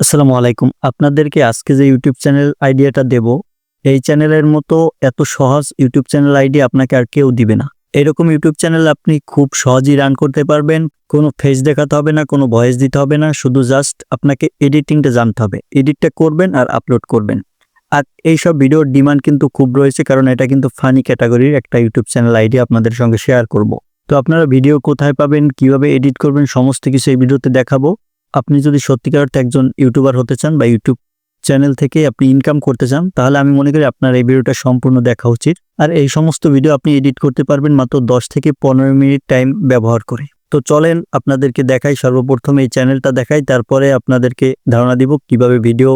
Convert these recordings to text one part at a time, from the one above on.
আসসালামু আলাইকুম। আপনাদেরকে আজকে যে ইউটিউব চ্যানেল আইডিয়াটা দেব, এই চ্যানেলের মতো এত সহজ ইউটিউব চ্যানেল আইডি আপনাকে আর কেউ দিবে না। এরকম ইউটিউব চ্যানেল আপনি খুব সহজেই রান করতে পারবেন, কোনো ফেস দেখাতে হবে না, কোনো ভয়েস দিতে হবে না, শুধু জাস্ট আপনাকে এডিটিংটা জানতে হবে। এডিটটা করবেন আর আপলোড করবেন। আর এইসব ভিডিওর ডিমান্ড কিন্তু খুব রয়েছে, কারণ এটা কিন্তু ফানি ক্যাটাগরির একটা ইউটিউব চ্যানেল আইডি আপনাদের সঙ্গে শেয়ার করব। তো আপনারা ভিডিও কোথায় পাবেন, কীভাবে এডিট করবেন, সমস্ত কিছু এই ভিডিওতে দেখাবো। আপনি যদি সত্যিকার অর্থে একজন ইউটিউবার হতে চান বা ইউটিউব চ্যানেল থেকে আপনি ইনকাম করতে চান, তাহলে আমি মনে করি আপনার এই ভিডিওটা সম্পূর্ণ দেখা উচিত। আর এই সমস্ত ভিডিও আপনি এডিট করতে পারবেন মাত্র দশ থেকে পনেরো মিনিট টাইম ব্যবহার করে। তো চলেন আপনাদেরকে দেখাই, সর্বপ্রথম এই চ্যানেলটা দেখাই, তারপরে আপনাদেরকে ধারণা দিব কীভাবে ভিডিও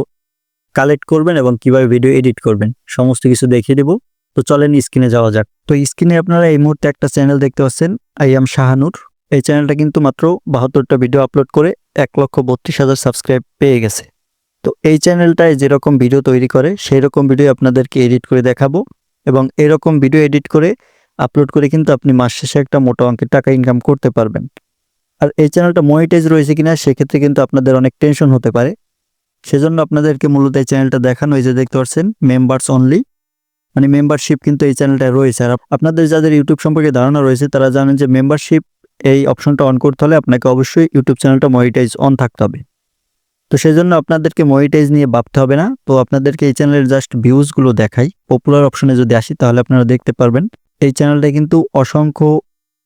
কালেক্ট করবেন এবং কীভাবে ভিডিও এডিট করবেন। সমস্ত কিছু দেখিয়ে দেব। তো চলেন স্ক্রিনে যাওয়া যাক। তো স্ক্রিনে আপনারা এই মুহূর্তে একটা চ্যানেল দেখতে পাচ্ছেন, আই এম শাহানুর। এই চ্যানেলটা কিন্তু মাত্র বাহাত্তরটা ভিডিও আপলোড করে এক লক্ষ বত্রিশ হাজার সাবস্ক্রাইব পেয়ে গেছে। তো এই চ্যানেলটায় যেরকম ভিডিও তৈরি করে সেই রকম ভিডিও আপনাদেরকে এডিট করে দেখাবো এবং এরকম ভিডিও এডিট করে আপলোড করে কিন্তু আপনি মাস শেষে একটা মোটা অঙ্কের টাকা ইনকাম করতে পারবেন। আর এই চ্যানেলটা মনিটাইজ রয়েছে কিনা, সেক্ষেত্রে কিন্তু আপনাদের অনেক টেনশন হতে পারে। সেজন্য আপনাদেরকে মূলত এই চ্যানেলটা দেখানো হয়েছে দেখতে পাচ্ছেন মেম্বার্স অনলি মানে মেম্বারশিপ কিন্তু এই চ্যানেলটায় রয়েছে। আর আপনাদের যাদের ইউটিউব সম্পর্কে ধারণা রয়েছে, তারা জানেন যে মেম্বারশিপ এই অপশনটা অন করতে হলে আপনাকে অবশ্যই ইউটিউব চ্যানেলটা মনিটাইজ অন থাকতে হবে। তো সেই জন্য আপনাদেরকে মনিটাইজ নিয়ে ভাবতে হবে না। তো আপনাদেরকে এই চ্যানেলের জাস্ট ভিউজগুলো দেখাই। পপুলার অপশনে যদি আসি, তাহলে আপনারা দেখতে পারবেন এই চ্যানেলটায় কিন্তু অসংখ্য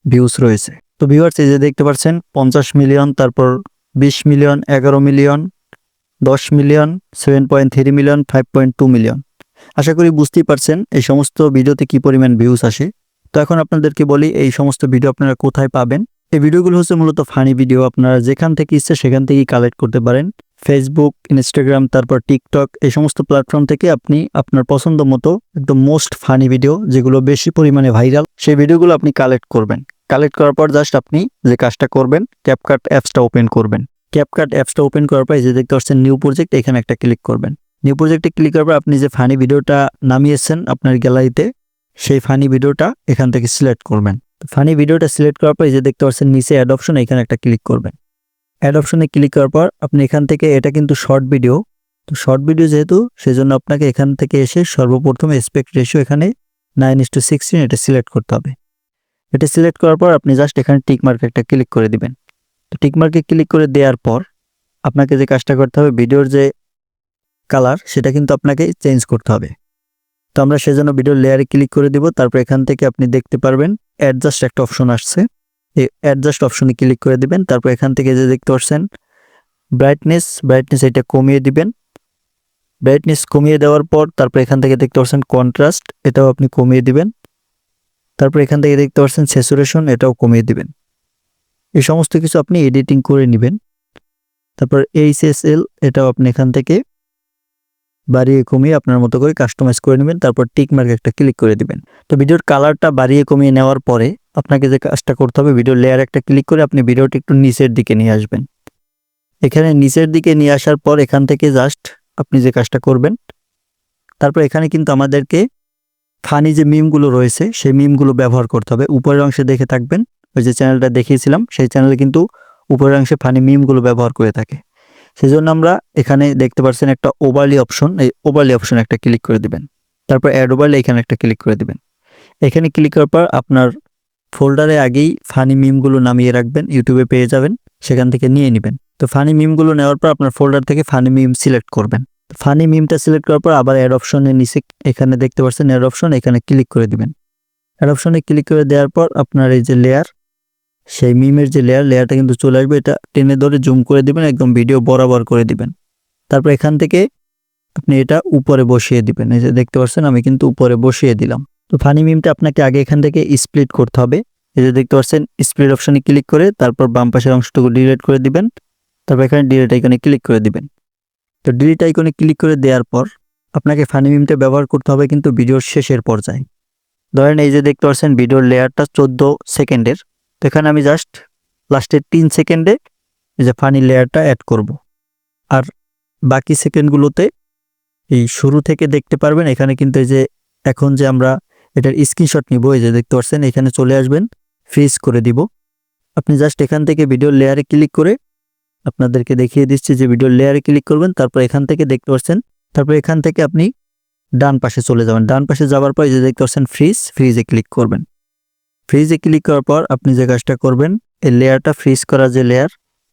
ভিউজ রয়েছে। তো ভিউয়ার্স এই যে দেখতে পাচ্ছেন, পঞ্চাশ মিলিয়ন তারপর বিশ মিলিয়ন এগারো মিলিয়ন দশ million seven point three million five point two million আশা করি বুঝতেই পারছেন এই সমস্ত ভিডিওতে কি পরিমাণ ভিউজ আসে। তো এখন আপনাদেরকে বলি, এই সমস্ত ভিডিও আপনারা কোথায় পাবেন? এই ভিডিওগুলো হচ্ছে মূলত ফানি ভিডিও আপনারা যেখান থেকে ইচ্ছে সেখান থেকেই কালেক্ট করতে পারেন। ফেসবুক ইনস্টাগ্রাম তারপর টিকটক এই সমস্ত প্ল্যাটফর্ম থেকে আপনি আপনার পছন্দ মতো একদম মোস্ট ফানি ভিডিও যেগুলো বেশি পরিমাণে ভাইরাল সেই ভিডিওগুলো আপনি কালেক্ট করবেন। কালেক্ট করার পর জাস্ট আপনি যে কাজটা করবেন ক্যাপকাট অ্যাপসটা ওপেন করবেন। ক্যাপকাট অ্যাপসটা ওপেন করার পর যে দেখতে পাচ্ছেন নিউ প্রজেক্ট এখানে একটা ক্লিক করবেন। নিউ প্রজেক্টে ক্লিক করার পর আপনি যে ফানি ভিডিওটা নামিয়েছেন আপনার গ্যালারিতে সেই ফানি ভিডিওটা এখান থেকে সিলেক্ট করবেন। ফানি ভিডিওটা সিলেক্ট করার পর এই যে দেখতে পাচ্ছেন নিচে অ্যাড অপশন এখানে একটা ক্লিক করবেন। অ্যাড অপশনে ক্লিক করার পর আপনি এখান থেকে, এটা কিন্তু শর্ট ভিডিও তো শর্ট ভিডিও যেহেতু, সেজন্য আপনাকে এখান থেকে এসে সর্বপ্রথম এসপেক্ট রেশিও এখানে নাইন ইস টু সিক্সটিন এটা সিলেক্ট করতে হবে। এটা সিলেক্ট করার পর আপনি জাস্ট এখানে টিক মার্ক একটা ক্লিক করে দিবেন। তো টিকমার্কে ক্লিক করে দেওয়ার পর আপনাকে যে কাজটা করতে হবে ভিডিওর যে কালার সেটা কিন্তু আপনাকে চেঞ্জ করতে হবে। তো আমরা সেজন্য ভিডিও লেয়ারে ক্লিক করে দিব, তারপর এখান থেকে আপনি দেখতে পারবেন অ্যাডজাস্ট একটা অপশন আসছে। এই অ্যাডজাস্ট অপশনে ক্লিক করে দিবেন, তারপর এখান থেকে যে দেখতে পাচ্ছেন ব্রাইটনেস ব্রাইটনেস এটা কমিয়ে দিবেন। ব্রাইটনেস কমিয়ে দেওয়ার পর তারপর এখান থেকে দেখতে পাচ্ছেন কন্ট্রাস্ট এটাও আপনি কমিয়ে দিবেন। তারপর এখান থেকে দেখতে পাচ্ছেন স্যাচুরেশন এটাও কমিয়ে দিবেন। এই সমস্ত কিছু আপনি এডিটিং করে নেবেন। তারপর এইচএসএল এটাও আপনি এখান থেকে বাড়িয়ে কমিয়ে আপনার মতো করে কাস্টমাইজ করে নেবেন, তারপর টিক মার্ক একটা ক্লিক করে দিবেন। তো ভিডিওর কালারটা বাড়িয়ে কমিয়ে নেওয়ার পরে আপনাকে যে কাজটা করতে হবে ভিডিও লেয়ার একটা ক্লিক করে আপনি ভিডিওটি একটু নিচের দিকে নিয়ে আসবেন। এখানে নিচের দিকে নিয়ে আসার পর এখান থেকে জাস্ট আপনি যে কাজটা করবেন, তারপর এখানে কিন্তু আমাদেরকে ফানি যে মিমগুলো রয়েছে, সেই মিমগুলো ব্যবহার করতে হবে। উপরের অংশে দেখে থাকবেন, ওই যে চ্যানেলটা দেখিয়েছিলাম, সেই চ্যানেলে কিন্তু উপরের অংশে ফানি মিমগুলো ব্যবহার করে থাকে। সেজন্য আমরা এখানে দেখতে পাচ্ছেন একটা ওভারলি অপশন, এই ওভারলি অপশন একটা ক্লিক করে দিবেন। তারপর অ্যাড ওভারলি এখানে একটা ক্লিক করে দিবেন। এখানে ক্লিক করার পর আপনার ফোল্ডারে আগেই ফানি মিমগুলো নামিয়ে রাখবেন ইউটিউবে পেয়ে যাবেন, সেখান থেকে নিয়ে নেবেন। তো ফানি মিমগুলো নেওয়ার পর আপনার ফোল্ডার থেকে ফানি মিম সিলেক্ট করবেন। ফানি মিমটা সিলেক্ট করার পর আবার অ্যাড অপশনের নিচে এখানে দেখতে পাচ্ছেন অ্যাড অপশন এখানে ক্লিক করে দিবেন। অ্যাড অপশনে ক্লিক করে দেওয়ার পর আপনার এই যে লেয়ার সেই মিমের যে লেয়ার লেয়ারটা কিন্তু চলে আসবে। এটা টেনে ধরে জুম করে দিবেন, একদম ভিডিও বরাবর করে দিবেন। তারপর এখান থেকে আপনি এটা উপরে বসিয়ে দিবেন। এই যে দেখতে পাচ্ছেন, আমি কিন্তু উপরে বসিয়ে দিলাম। তো ফানি মিমটা আপনাকে আগে এখান থেকে স্প্লিট করতে হবে। এই যে দেখতে পাচ্ছেন স্প্লিট অপশানে ক্লিক করে তারপর বাম পাশের অংশটুকু ডিলিট করে দিবেন। তারপর এখানে ডিলিট আইকনে ক্লিক করে দিবেন। তো ডিলিট আইকনে ক্লিক করে দেওয়ার পর আপনাকে ফানি মিমটা ব্যবহার করতে হবে কিন্তু ভিডিওর শেষের পর্যায়ে। ধরেন এই যে দেখতে পাচ্ছেন ভিডিওর লেয়ারটা চোদ্দ সেকেন্ডের এখানে আমি জাস্ট লাস্টের তিন সেকেন্ডে যে ফানি লেয়ারটা অ্যাড করব। আর বাকি সেকেন্ডগুলোতে এই শুরু থেকে দেখতে পারবেন, এখানে কিন্তু এই যে এখন যে আমরা এটার স্ক্রিনশট নিব, এই যে দেখতে পাচ্ছেন, এখানে চলে আসবেন ফ্রিজ করে দিব। আপনি জাস্ট এখান থেকে ভিডিও লেয়ারে ক্লিক করে আপনাদেরকে দেখিয়ে দিচ্ছি যে ভিডিও লেয়ারে ক্লিক করবেন, তারপর এখান থেকে দেখতে পাচ্ছেন, তারপর এখান থেকে আপনি ডান পাশে চলে যাবেন। ডান পাশে যাওয়ার পর এই যে দেখতে পাচ্ছেন ফ্রিজ ফ্রিজে ক্লিক করবেন। ফ্রিজে ক্লিক করার পর আপনি যে কাজটা করবেন, এই লেয়ারটা ফ্রিজ করা যে লেয়ার,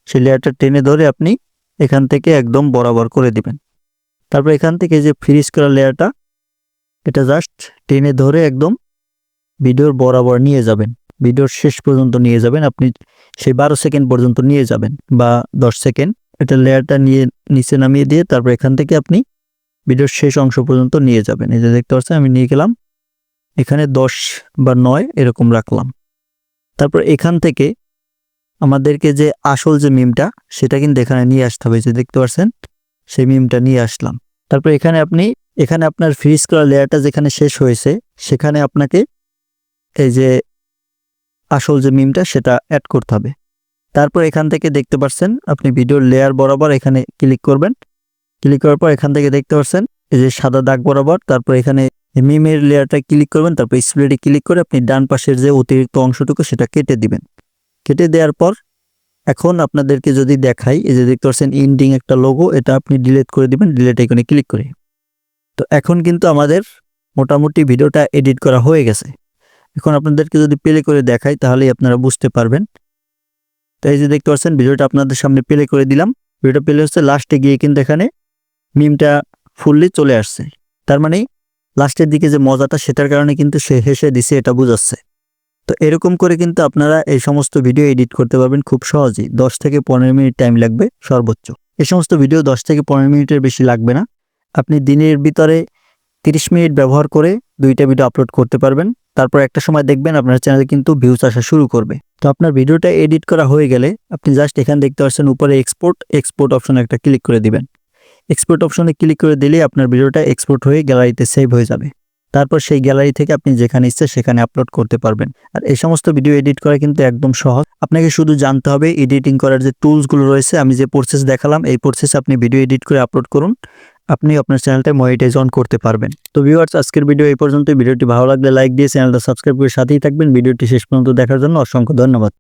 সেই লেয়ারটা টেনে ধরে আপনি এখান থেকে একদম বরাবর করে দিবেন। তারপর এখান থেকে যে ফ্রিজ করা লেয়ারটা, এটা জাস্ট টেনে ধরে একদম ভিডিওর বরাবর নিয়ে যাবেন। ভিডিওর শেষ পর্যন্ত নিয়ে যাবেন, আপনি সেই বারো সেকেন্ড পর্যন্ত নিয়ে যাবেন বা দশ সেকেন্ড। এটা লেয়ারটা নিয়ে, নিচে নামিয়ে দিয়ে তারপর এখান থেকে আপনি ভিডিওর শেষ অংশ পর্যন্ত নিয়ে যাবেন। এই যে দেখতে পাচ্ছেন, আমি নিয়ে গেলাম। এখানে দশ বা নয় এরকম রাখলাম। তারপর এখান থেকে আমাদেরকে যে আসল যে মিমটা, সেটা কিন্তু এখানে নিয়ে আসতে হবে। যে দেখতে পাচ্ছেন, সেই মিমটা নিয়ে আসলাম। তারপর এখানে আপনি, এখানে আপনার ফ্রিজ করা লেয়ারটা যেখানে শেষ হয়েছে, সেখানে আপনাকে এই যে আসল যে মিমটা, সেটা অ্যাড করতে হবে। তারপর এখান থেকে দেখতে পাচ্ছেন, আপনি ভিডিওর লেয়ার বরাবর এখানে ক্লিক করবেন। ক্লিক করার পর এখান থেকে দেখতে পাচ্ছেন, এই যে সাদা দাগ বরাবর, তারপর এখানে মিমের লেয়ারটা ক্লিক করবেন, তারপর স্প্রেডে ক্লিক করে আপনি ডান পাশের যে অতিরিক্ত অংশটুকু সেটা কেটে দিবেন। কেটে দেওয়ার পর এখন আপনাদেরকে যদি দেখাই, এই যে দেখতে পাচ্ছেন ইন্ডিং একটা লোগো এটা আপনি ডিলিট করে দিবেন ডিলিট এখানে ক্লিক করে। তো এখন কিন্তু আমাদের মোটামুটি ভিডিওটা এডিট করা হয়ে গেছে। এখন আপনাদেরকে যদি প্লে করে দেখাই, তাহলেই আপনারা বুঝতে পারবেন। তো এই যে দেখতে পাচ্ছেন, ভিডিওটা আপনাদের সামনে প্লে করে দিলাম। ভিডিওটা প্লে হচ্ছে লাস্টে গিয়ে কিন্তু এখানে মিমটা ফুললি চলে আসছে। তার মানে লাস্টের দিকে যে মজাটা সেটার কারণে কিন্তু সে হেসে দিছে, এটা বুঝাচ্ছে। তো এরকম করে কিন্তু আপনারা এই সমস্ত ভিডিও এডিট করতে পারবেন খুব সহজেই। দশ থেকে পনেরো মিনিট টাইম লাগবে, সর্বোচ্চ। এই সমস্ত ভিডিও দশ থেকে পনেরো মিনিটের বেশি লাগবে না। আপনি দিনের ভিতরে তিরিশ মিনিট ব্যবহার করে দুইটা ভিডিও আপলোড করতে পারবেন। তারপর একটা সময় দেখবেন আপনার চ্যানেলে কিন্তু ভিউজ আসা শুরু করবে। তো আপনার ভিডিওটা এডিট করা হয়ে গেলে আপনি জাস্ট এখানে দেখতে পাচ্ছেন উপরে এক্সপোর্ট এক্সপোর্ট অপশনে একটা ক্লিক করে দিবেন। এক্সপোর্ট অপশনে ক্লিক করে দিলে আপনার ভিডিওটা এক্সপোর্ট হয়ে গ্যালারিতে সেভ হয়ে যাবে। তারপর সেই গ্যালারি থেকে আপনি যেখানে ইচ্ছে সেখানে আপলোড করতে পারবেন। আর এই সমস্ত ভিডিও এডিট করা কিন্তু একদম সহজ। আপনাকে শুধু জানতে হবে এডিটিং করার যে টুলসগুলো রয়েছে, আমি যে প্রসেস দেখালাম, এই প্রসেস আপনি ভিডিও এডিট করে আপলোড করুন। আপনি আপনার চ্যানেলটা মনিটাইজ অন করতে পারবেন। তো ভিউয়ার্স আজকের ভিডিও এই পর্যন্ত ভিডিওটি ভালো লাগলে লাইক দিয়ে চ্যানেলটা সাবস্ক্রাইব করে সাথেই থাকবেন। ভিডিওটি শেষ পর্যন্ত দেখার জন্য অসংখ্য ধন্যবাদ।